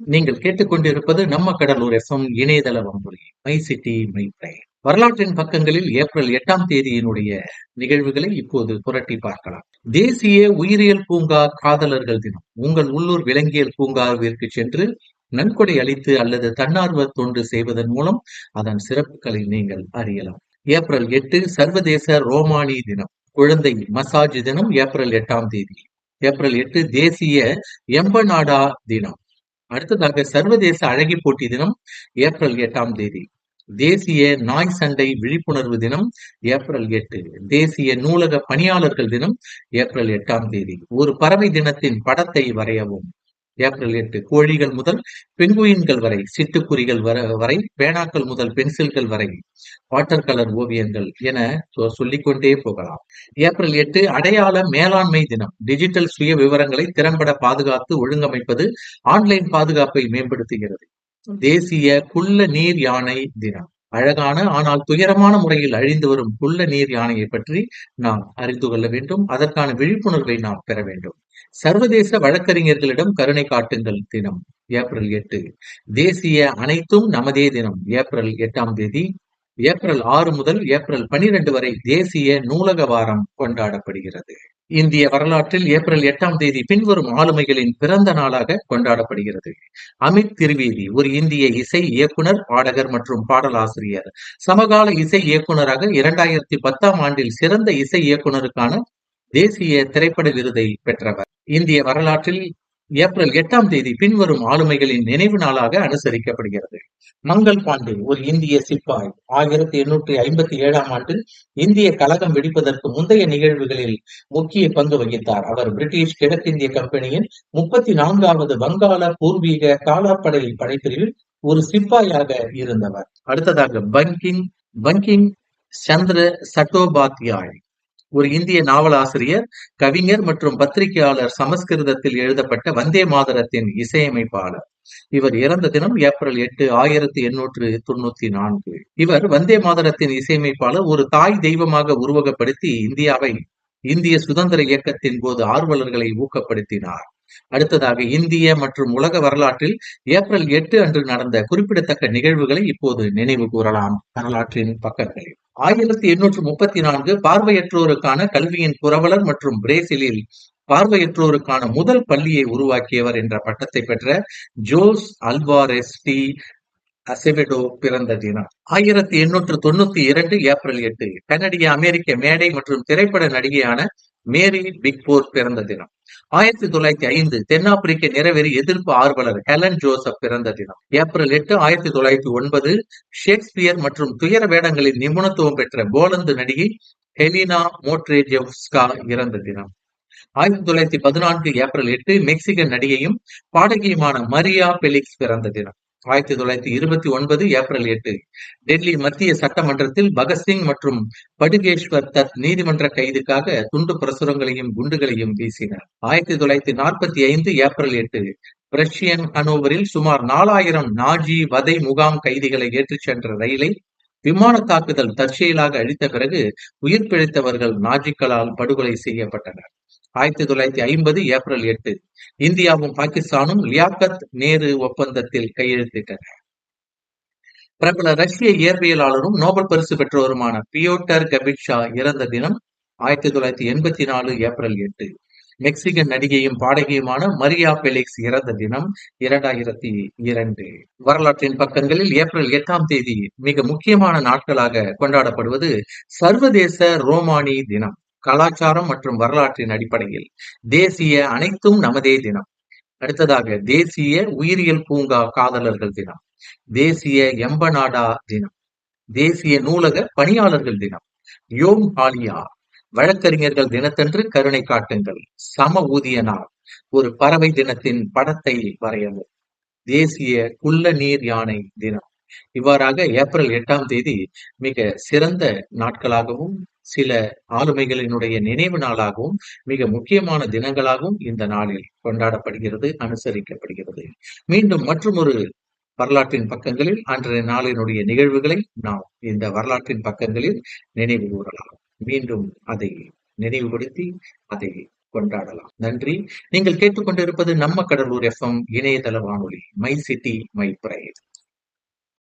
நீங்கள் கேட்டுக்கொண்டிருப்பது நம்ம கடலூர் எஃப்எம் இணையதள வம்பொழி மை சிட்டி மை பிரைன் வரலாற்றின் பக்கங்களில் ஏப்ரல் எட்டாம் தேதியினுடைய நிகழ்வுகளை இப்போது புரட்டி பார்க்கலாம். தேசிய உயிரியல் பூங்கா காதலர்கள் தினம். உங்கள் உள்ளூர் விலங்கியல் பூங்காவிற்கு சென்று நன்கொடை அளித்து அல்லது தன்னார்வ தொண்டு செய்வதன் மூலம் அதன் சிறப்புகளை நீங்கள் அறியலாம். ஏப்ரல் எட்டு சர்வதேச ரோமானி தினம். குழந்தை மசாஜ் தினம் ஏப்ரல் எட்டாம் தேதி. ஏப்ரல் எட்டு தேசிய எம்பநாடா தினம். அடுத்ததாக சர்வதேச அழகி போட்டி தினம் ஏப்ரல் எட்டாம் தேதி. தேசிய நாய் சண்டை விழிப்புணர்வு தினம் ஏப்ரல் எட்டு. தேசிய நூலக பணியாளர்கள் தினம் ஏப்ரல் எட்டாம் தேதி. ஒரு பறவை தினத்தின் படத்தை வரையவும். ஏப்ரல் எட்டு கோழிகள் முதல் பெங்குயின்கள் வரை சிட்டுக்குறிகள் வரை பேனாக்கள் முதல் பென்சில்கள் வரை வாட்டர் கலர் ஓவியங்கள் என சொல்லிக்கொண்டே போகலாம். ஏப்ரல் எட்டு அடையாள மேலாண்மை தினம். டிஜிட்டல் சுய விவரங்களை திறம்பட பாதுகாத்து ஒழுங்கமைப்பது ஆன்லைன் பாதுகாப்பை மேம்படுத்துகிறது. தேசிய குள்ள நீர் யானை தினம். அழகான ஆனால் துயரமான முறையில் அழிந்து வரும் குள்ள நீர் யானையை பற்றி நாம் அறிந்து கொள்ள வேண்டும். அதற்கான விழிப்புணர்வை நாம் பெற வேண்டும். சர்வதேச வழக்கறிஞர்களிடம் கருணை காட்டுங்கள் தினம் ஏப்ரல் எட்டு. தேசிய அனைத்தும் நமதே தினம் ஏப்ரல் எட்டாம் தேதி. ஏப்ரல் ஆறு முதல் ஏப்ரல் பனிரெண்டு வரை தேசிய நூலக வாரம் கொண்டாடப்படுகிறது. இந்திய வரலாற்றில் ஏப்ரல் எட்டாம் தேதி பின்வரும் ஆளுமைகளின் பிறந்த நாளாக கொண்டாடப்படுகிறது. அமித் திரிவேதி ஒரு இந்திய இசை இயக்குனர் பாடகர் மற்றும் பாடலாசிரியர். சமகால இசை இயக்குனராக இரண்டாயிரத்தி பத்தாம் ஆண்டில் சிறந்த இசை இயக்குனருக்கான தேசிய திரைப்பட விருதை பெற்றவர். இந்திய வரலாற்றில் ஏப்ரல் எட்டாம் தேதி பின்வரும் ஆளுமைகளின் நினைவு நாளாக அனுசரிக்கப்படுகிறது. மங்கள் பாண்டே ஒரு இந்திய சிப்பாய் ஆயிரத்தி எண்ணூற்றி ஐம்பத்தி ஏழாம் ஆண்டு இந்திய கழகம் வெடிப்பதற்கு முந்தைய நிகழ்வுகளில் முக்கிய பங்கு வகித்தார். அவர் பிரிட்டிஷ் கிழக்கிந்திய கம்பெனியின் முப்பத்தி நான்காவது வங்காள பூர்வீக காலாப்படை படைப்பிரிவில் ஒரு சிப்பாயாக இருந்தவர். அடுத்ததாக பங்கிங் பங்கிங் சந்திர சட்டோபாத்யாய் ஒரு இந்திய நாவலாசிரியர் கவிஞர் மற்றும் பத்திரிகையாளர் சமஸ்கிருதத்தில் எழுதப்பட்ட வந்தே மாதரத்தின் இசையமைப்பாளர். இவர் இறந்த தினம் ஏப்ரல் எட்டு ஆயிரத்தி எண்ணூற்று தொண்ணூத்தி நான்கு. இவர் வந்தே மாதரத்தின் இசையமைப்பாளர் ஒரு தாய் தெய்வமாக உருவகப்படுத்தி இந்தியாவை இந்திய சுதந்திர இயக்கத்தின் போது ஆர்வலர்களை ஊக்கப்படுத்தினார். அடுத்ததாக இந்திய மற்றும் உலக வரலாற்றில் ஏப்ரல் எட்டு அன்று நடந்த குறிப்பிடத்தக்க நிகழ்வுகளை இப்போது நினைவு கூறலாம். வரலாற்றின் பக்கங்களில் ஆயிரத்தி எண்ணூற்று முப்பத்தி நான்கு பார்வையற்றோருக்கான கல்வியின் புரவலர் மற்றும் பிரேசிலில் பார்வையற்றோருக்கான முதல் பள்ளியை உருவாக்கியவர் என்ற பட்டத்தை பெற்ற ஜோஸ் அல்வாரெஸ் டி அசெவெடோ பிறந்த தினம். ஆயிரத்தி எண்ணூற்று தொண்ணூத்தி இரண்டு ஏப்ரல் எட்டு கனடிய அமெரிக்க மேடை மற்றும் திரைப்பட நடிகையான மேரி பிக்போர் பிறந்த தினம். ஆயிரத்தி தொள்ளாயிரத்தி ஐந்து தென்னாப்பிரிக்க நிறவெறி எதிர்ப்பு ஆர்வலர் ஹெலன் ஜோசப் பிறந்த தினம். ஏப்ரல் எட்டு ஆயிரத்தி தொள்ளாயிரத்தி ஒன்பது ஷேக்ஸ்பியர் மற்றும் துயர வேடங்களில் நிபுணத்துவம் பெற்ற போலந்து நடிகை ஹெலினா மோட்ரேஜெவ்ஸ்கா இறந்த தினம். ஆயிரத்தி தொள்ளாயிரத்தி பதினான்கு ஏப்ரல் எட்டு மெக்சிகன் நடிகையும் பாடகியுமான மரியா பெலிக்ஸ் பிறந்த தினம். ஆயிரத்தி தொள்ளாயிரத்தி இருபத்தி ஒன்பது ஏப்ரல் எட்டு டெல்லி மத்திய சட்டமன்றத்தில் பகத்சிங் மற்றும் படுகேஸ்வர் தத் நீதிமன்ற கைதுக்காக துண்டு பிரசுரங்களையும் குண்டுகளையும் வீசினர். ஆயிரத்தி தொள்ளாயிரத்தி நாற்பத்தி ஐந்து ஏப்ரல் எட்டு பிரஷியன் ஹனோவரில் சுமார் நாலாயிரம் நாஜி வதை முகாம் கைதிகளை ஏற்றிச் சென்ற ரயிலை விமான தாக்குதல் தற்செயலாக அழித்த பிறகு உயிர் பிழைத்தவர்கள் நாஜிக்களால் படுகொலை செய்யப்பட்டனர். ஆயிரத்தி தொள்ளாயிரத்தி ஐம்பது ஏப்ரல் எட்டு இந்தியாவும் பாகிஸ்தானும் லியாக்கத் நேரு ஒப்பந்தத்தில் கையெழுத்திட்டன. பிரபல ரஷ்ய இயற்பியலாளரும் நோபல் பரிசு பெற்றவருமான பியோட்டர் கபிட்ஷா இறந்த தினம் ஆயிரத்தி தொள்ளாயிரத்தி எண்பத்தி நாலு ஏப்ரல் எட்டு. மெக்சிகன் நடிகையும் பாடகியுமான மரியா பெலிக்ஸ் இறந்த தினம் இரண்டாயிரத்தி இரண்டு. வரலாற்றின் பக்கங்களில் ஏப்ரல் எட்டாம் தேதி மிக முக்கியமான நாட்களாக கொண்டாடப்படுவது சர்வதேச ரோமானி தினம். கலாச்சாரம் மற்றும் வரலாற்றின் அடிப்படையில் தேசிய அனைத்தும் நமதே தினம். அடுத்ததாக தேசிய உயிரியல் பூங்கா காதலர்கள் தினம். தேசிய எம்பநாடா தினம். தேசிய நூலக பணியாளர்கள் தினம். யோம் ஆலியா வழக்கறிஞர்கள் தினத்தன்று கருணை காட்டுங்கள். சம ஊதிய நாள். ஒரு பறவை தினத்தின் படத்தை வரையவும். தேசிய குள்ள நீர் யானை தினம். இவ்வாறாக ஏப்ரல் எட்டாம் தேதி மிக சிறந்த நாட்களாகவும் சில ஆளுமைகளினுடைய நினைவு நாளாகவும் மிக முக்கியமான தினங்களாகவும் இந்த நாளில் கொண்டாடப்படுகிறது அனுசரிக்கப்படுகிறது. மீண்டும் மற்றும் ஒரு வரலாற்றின் பக்கங்களில் அன்றைய நாளினுடைய நிகழ்வுகளை நாம் இந்த வரலாற்றின் பக்கங்களில் நினைவு கூறலாம். மீண்டும் அதை நினைவுபடுத்தி அதை கொண்டாடலாம். நன்றி. நீங்கள் கேட்டுக்கொண்டிருப்பது நம்ம கடலூர் எஃப்எம் இணையதள வானொலி மை சிட்டி மை பிரைட்